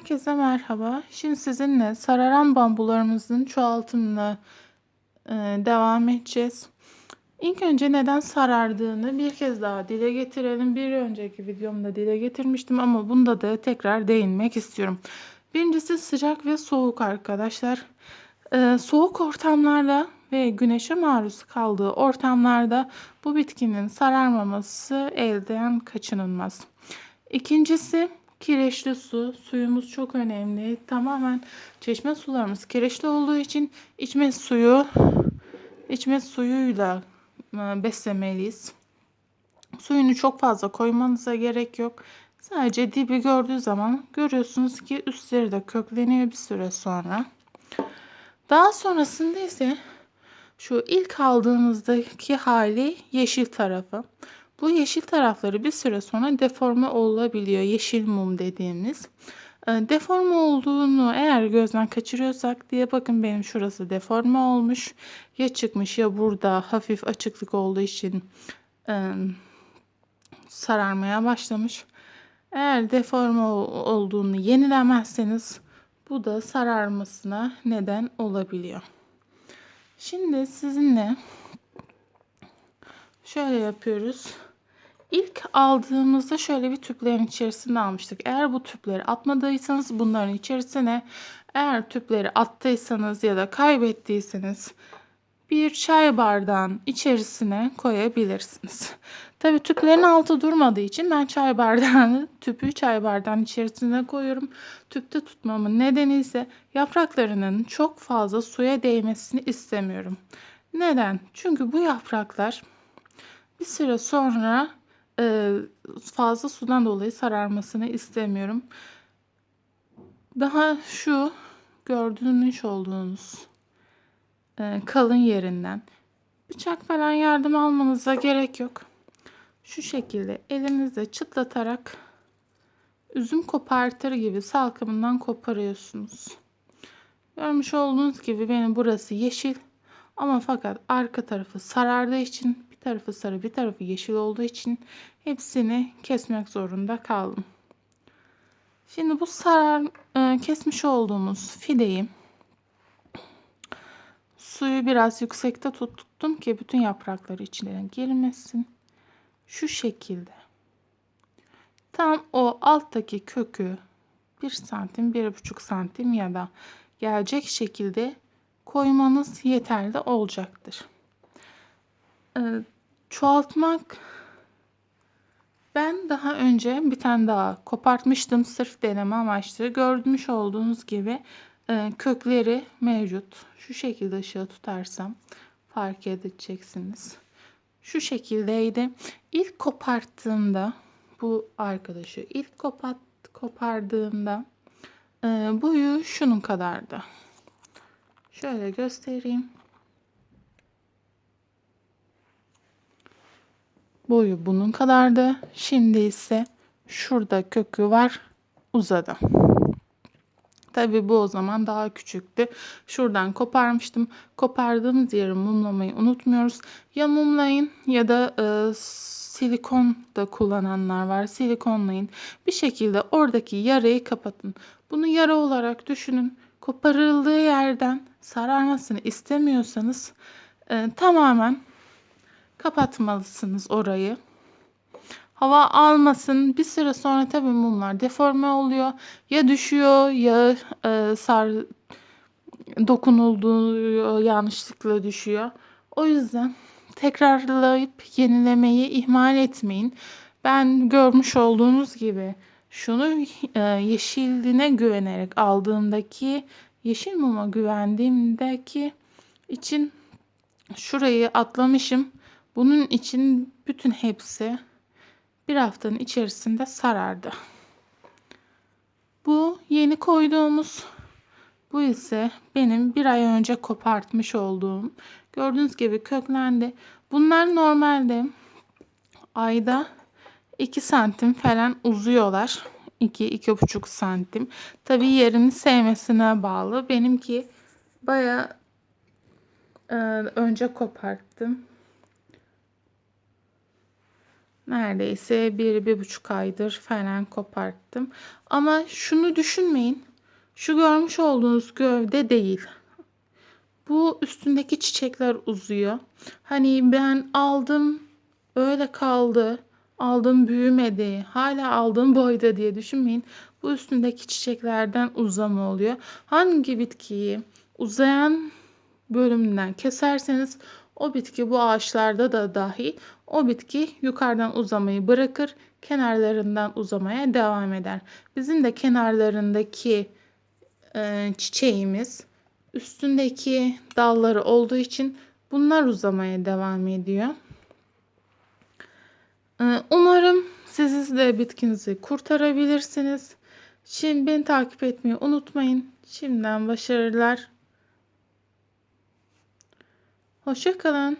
Herkese merhaba. Şimdi sizinle sararan bambularımızın çoğaltımına e, devam edeceğiz. İlk önce neden sarardığını bir kez daha dile getirelim. Bir önceki videomda dile getirmiştim ama bunda da tekrar değinmek istiyorum. Birincisi sıcak ve soğuk arkadaşlar. E, soğuk ortamlarda ve güneşe maruz kaldığı ortamlarda bu bitkinin sararmaması elden kaçınılmaz. İkincisi kireçli su. Suyumuz çok önemli. Tamamen çeşme sularımız kireçli olduğu için içme suyu içme suyuyla e, beslemeliyiz. Suyunu çok fazla koymanıza gerek yok. Sadece dibi gördüğü zaman görüyorsunuz ki üstleri de kökleniyor bir süre sonra. Daha sonrasında ise şu ilk aldığımızdaki hali yeşil tarafı. Bu yeşil tarafları bir süre sonra deforme olabiliyor. Yeşil mum dediğimiz. Ee, deforme olduğunu eğer gözden kaçırıyorsak diye bakın benim şurası deforme olmuş. Ya çıkmış ya burada hafif açıklık olduğu için sararmaya başlamış. Eğer deforme olduğunu yenilemezseniz bu da sararmasına neden olabiliyor. Şimdi sizinle şöyle yapıyoruz. İlk aldığımızda şöyle bir tüplerin içerisinde almıştık. Eğer bu tüpleri atmadıysanız bunların içerisine eğer tüpleri attıysanız ya da kaybettiyseniz bir çay bardağın içerisine koyabilirsiniz. Tabi tüplerin altı durmadığı için ben çay bardağını tüpü çay bardağın içerisine koyuyorum. Tüpte tutmamın nedeni ise yapraklarının çok fazla suya değmesini istemiyorum. Neden? Çünkü bu yapraklar bir süre sonra e, fazla sudan dolayı sararmasını istemiyorum. Daha şu gördüğünüz olduğunuz e, kalın yerinden bıçak falan yardım almanıza gerek yok. Şu şekilde elinizle çıtlatarak üzüm kopartır gibi salkımından koparıyorsunuz. Görmüş olduğunuz gibi benim burası yeşil ama fakat arka tarafı sarardığı için tarafı sarı bir tarafı yeşil olduğu için hepsini kesmek zorunda kaldım. Şimdi bu sarar e, kesmiş olduğumuz fideyi suyu biraz yüksekte tuttum ki bütün yaprakları içine girmesin. Şu şekilde. Tam o alttaki kökü 1 santim, 1,5 santim ya da gelecek şekilde koymanız yeterli olacaktır. Ee, çoğaltmak ben daha önce bir tane daha kopartmıştım sırf deneme amaçlı. Görmüş olduğunuz gibi e, kökleri mevcut. Şu şekilde ışığı tutarsam fark edeceksiniz. Şu şekildeydi. İlk koparttığımda bu arkadaşı ilk kopart, kopardığımda e, boyu şunun kadardı. Şöyle göstereyim. Boyu bunun kadardı. Şimdi ise şurada kökü var uzadı. Tabi bu o zaman daha küçüktü. Şuradan koparmıştım. Kopardığımız yeri mumlamayı unutmuyoruz. Ya mumlayın ya da e, silikon da kullananlar var. Silikonlayın. Bir şekilde oradaki yarayı kapatın. Bunu yara olarak düşünün. Koparıldığı yerden sararmasını istemiyorsanız e, tamamen kapatmalısınız orayı. Hava almasın. Bir süre sonra tabii mumlar deforme oluyor. Ya düşüyor ya e, sar dokunulduğu yanlışlıkla düşüyor. O yüzden tekrarlayıp yenilemeyi ihmal etmeyin. Ben görmüş olduğunuz gibi şunu e, yeşiline güvenerek aldığımdaki yeşil muma güvendiğimdeki için şurayı atlamışım. Bunun için bütün hepsi bir haftanın içerisinde sarardı. Bu yeni koyduğumuz bu ise benim bir ay önce kopartmış olduğum gördüğünüz gibi köklendi. Bunlar normalde ayda 2 santim falan uzuyorlar. 2-2,5 santim. Tabi yerini sevmesine bağlı. Benimki baya e, önce koparttım. Neredeyse bir, bir buçuk aydır falan koparttım. Ama şunu düşünmeyin. Şu görmüş olduğunuz gövde değil. Bu üstündeki çiçekler uzuyor. Hani ben aldım öyle kaldı. Aldım büyümedi. Hala aldığım boyda diye düşünmeyin. Bu üstündeki çiçeklerden uzama oluyor. Hangi bitkiyi uzayan bölümünden keserseniz o bitki bu ağaçlarda da dahil o bitki yukarıdan uzamayı bırakır, kenarlarından uzamaya devam eder. Bizim de kenarlarındaki e, çiçeğimiz üstündeki dalları olduğu için bunlar uzamaya devam ediyor. E, umarım siz de bitkinizi kurtarabilirsiniz. Şimdi beni takip etmeyi unutmayın. Şimdiden başarılar. Hoşçakalın.